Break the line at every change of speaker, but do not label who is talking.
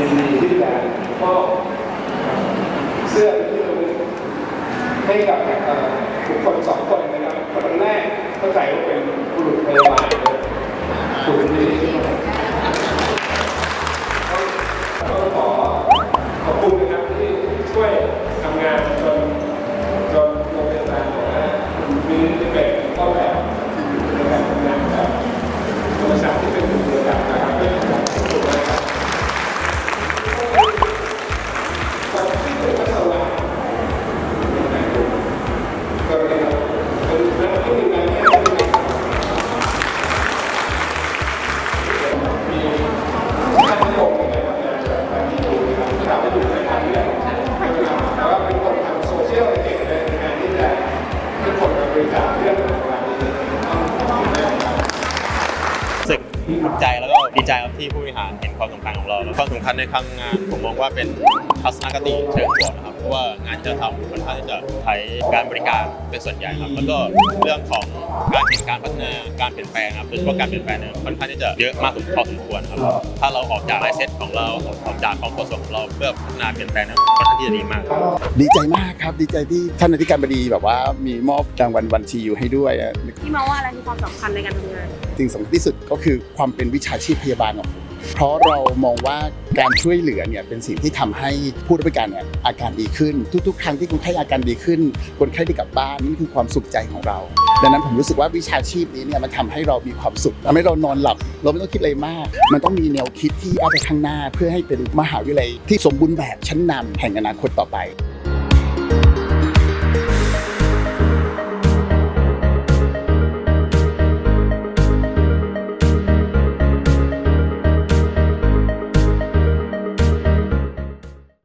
ยินดีที่จะมอบเสื้อที่ราให้กับบุคคลสองคนนะครับคนแรกเข้าใจว่าเป็นบุรุษพยาบาลคุณที่ก็ขอขอบคุณนะครับที่ช่วยทำงานจน
ภูมิใจแล้วก็ดีใจครับที่ผู้บริหารเห็นความสำคัญของเราแล้วความสำคัญในครั้งงานผมมองว่าเป็นทัศนคติเชิงบวกนะครับ ราะว่างานที่จะทำค่อนข้างที่จะใช้การบริการเป็นส่วนใหญ่ครับแล้วก็เรื่องของการเห็นการพัฒนาการเปลี่ยนแปลงครับโดยเฉพาะการเปลี่ยนแปลงเนี่ยค่อนข้างที่จะเยอะมากพอสมควรครับถ้าเราออกจากไลเซ็ตของเราออกจากความประสงค์ของเราเพื่อพัฒนาเปลี่ยนแปลงเนี่ยค่อนข้างที่จะดีมาก
ดีใจมากครับดีใจที่ท่านอธิการบดีแบบว่ามีมอบรางวัลวันทีอยู่ให้ด้วยอะ
พี่มองว่าอะไรคือความสำคัญในการทำงาน
สิ่งสำคัญที่สุดก็คือความเป็นวิชาชีพพยาบาลของผมเพราะเรามองว่าการช่วยเหลือเนี่ยเป็นสิ่งที่ทำให้ผู้รับบริการเนี่ยอาการดีขึ้น ทุกๆ ครั้งที่คนไข้อาการดีขึ้น คนไข้ได้กลับบ้านนี่คือความสุขใจของเราดังนั้นผมรู้สึกว่าวิชาชีพนี้เนี่ยมันทำให้เรามีความสุขทำให้เรานอนหลับ เราไม่ต้องคิดอะไรมาก มันต้องมีแนวคิดที่เอาไปข้างหน้า เพื่อให้เป็นมหาวิทยาลัยที่สมบูรณ์แบบชั้นนำแห่งอนาคตต่อไป